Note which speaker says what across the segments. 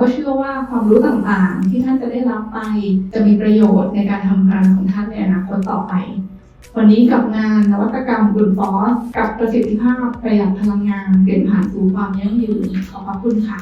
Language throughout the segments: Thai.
Speaker 1: ก็เชื่อว่าความรู้ต่างๆ ที่ท่านจะได้รับไปจะมีประโยชน์ในการทำงานของท่านในอนาคตต่อไป วันนี้กับงานนวัตกรรมบุญฟอสกับประสิทธิภาพประหยัดพลังงานเปลี่ยนผ่านสู่ความยั่งยืนขอบพระคุณค่ะ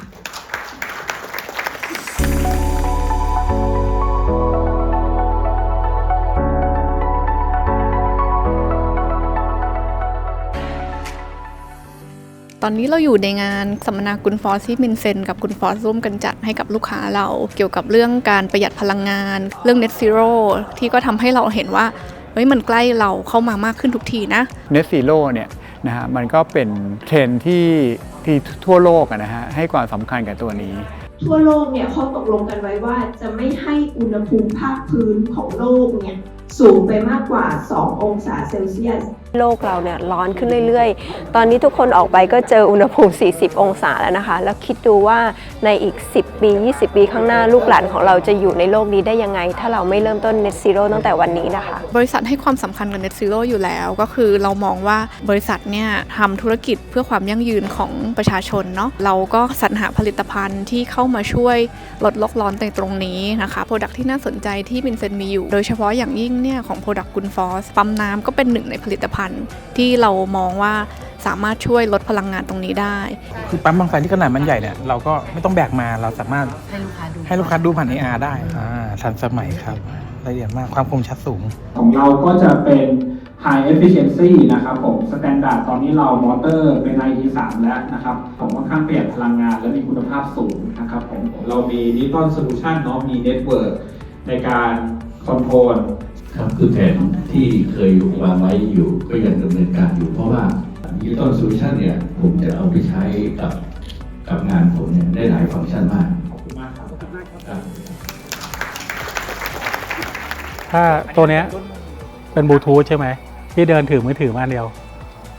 Speaker 2: อนนี้เราอยู่ในงานสัมมนาคุณฟอสที่มินเซนกับคุณฟอสร่วมกันจัดให้กับลูกค้าเรา เกี่ยวกับเรื่องการประหยัดพลังงาน เรื่อง Net Zero ที่ก็ทำให้เราเห็นว่าเฮ้ยมันใกล้เราเข้ามามากขึ้นทุกทีนะ
Speaker 3: Net Zero เนี่ยนะฮะมันก็เป็นเทรนด์ที่ที่ทั่วโลกอะนะฮะให้ความสำคัญกับตัวนี้
Speaker 4: ทั่วโลกเนี่ยเขาตกลงกันไว้ว่าจะไม่ให้อุณหภูมิภาคพื้นของโลกเนี่ยสูงไปมากกว่า 2 องศาเซลเซียส
Speaker 5: โลกเราเนี่ยร้อนขึ้นเรื่อยๆ ตอนนี้ทุกคนออกไปก็เจออุณหภูมิ 40 องศาแล้วนะคะ แล้วคิดดูว่าในอีก 10 ปี 20 ปีข้างหน้าลูกหลานของเราจะอยู่ในโลกนี้ได้ยังไง ถ้าเราไม่เริ่มต้น Net Zero ตั้งแต่วันนี้นะคะ
Speaker 2: บริษัทให้ความสำคัญกับ Net Zero อยู่แล้ว ก็คือเรามองว่าบริษัทเนี่ยทำธุรกิจเพื่อความยั่งยืนของประชาชนเนาะ เราก็สรรหาผลิตภัณฑ์ที่เข้ามาช่วยลดโลกร้อนในตรงนี้นะคะโปรดักที่น่าสนใจที่มินเซนมีอยู่ โดยเฉพาะอย่างยิ่งเนี่ยของโปรดักกุนฟอสปั๊มน้ำก็เป็นหนึ่งในผลิตภัณฑ์ที่เรามองว่าสามารถช่วยลดพลังงานตรงนี้ได้
Speaker 6: คือปั๊มบางไฟที่ขนาดมันใหญ่เนี่ยเราก็ไม่ต้องแบกมาเราสามารถให้ลูกค้าดูผ่าน AR ได้อ่าทันสมัยครับละเอียดมากความคมชัดสูง
Speaker 7: ของเราก็จะเป็น High Efficiency นะครับผมสแตนดาร์ดตอนนี้เรามอเตอร์เป็น IT3 แล้วนะครับ ผมค่อนข้างประหยัดพลังงานและมีคุณภาพสูงนะครับผมเรามีดิจิตอลโซลูชันเนาะมีเน็ตเวิร์กในการคอนโทรล
Speaker 8: ครับคือแผนที่เคยวางไว้อยู่ก็ยังดำเนินการอยู่ เพราะว่าดิจิตอลโซลูชันเนี่ยผมจะเอาไปใช้กับกับงานผมเนี่ยได้หลายฟังก์ชันมาก
Speaker 7: ขอบคุณมากครับ
Speaker 8: ครับ
Speaker 9: ถ้าตัวเนี้ยเป็นบลูทูธใช่ไหมพี่เดินถือมือถือมาอันเดียว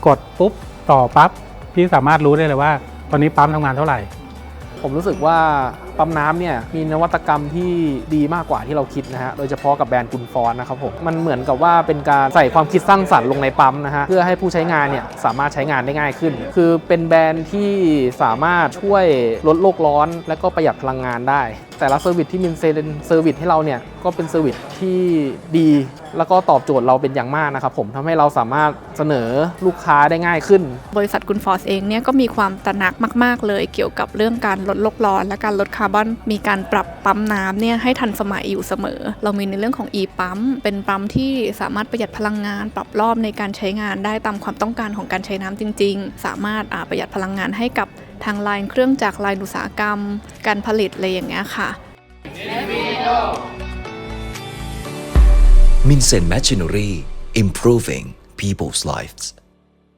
Speaker 9: กดปุ๊บต่อปั๊บพี่สามารถรู้ได้เลยว่า ตอนนี้ปั๊มทำงานเท่าไหร่
Speaker 10: ผมรู้สึกว่า ปั๊มน้ำเนี่ยมีนวัตกรรมที่ดีมากกว่าที่เราคิดนะฮะโดยเฉพาะกับแบรนด์กุนฟอนนะครับผมมันเหมือนกับว่าเป็นการใส่ความคิดสร้างสรรค์ลงในปั๊มนะฮะเพื่อให้ผู้ใช้งานเนี่ยสามารถใช้งานได้ง่ายขึ้น คือเป็นแบรนด์ที่สามารถช่วยลดโลกร้อน และก็ประหยัดพลังงานได้ แต่ละเซอร์วิสที่มินเซนเซอร์วิสให้เราเนี่ยก็เป็นเซอร์วิสที่ดี แล้วก็ตอบโจทย์เราเป็นอย่างมากนะครับผมทำให้เราสามารถเสนอลูกค้าได้ง่ายขึ้น
Speaker 2: บริษัทกุนฟอสเองเนี่ยก็มีความตระหนักมาก ๆ เลยเกี่ยวกับเรื่องการลดโลกร้อน และการลดคาร์บอนมีการปรับปั๊มน้ำเนี่ยให้ทันสมัยอยู่เสมอ เรามีในเรื่องของ e ปั๊มเป็นปั๊มที่สามารถประหยัดพลังงาน ปรับรอบในการใช้งานได้ตามความต้องการของการใช้น้ำจริง ๆ สามารถประหยัดพลังงานให้กับทางไลน์เครื่องจักรไลน์อุตสาหกรรม การผลิตอะไรอย่างเงี้ยค่ะ
Speaker 11: Mincen Machinery, improving people's lives.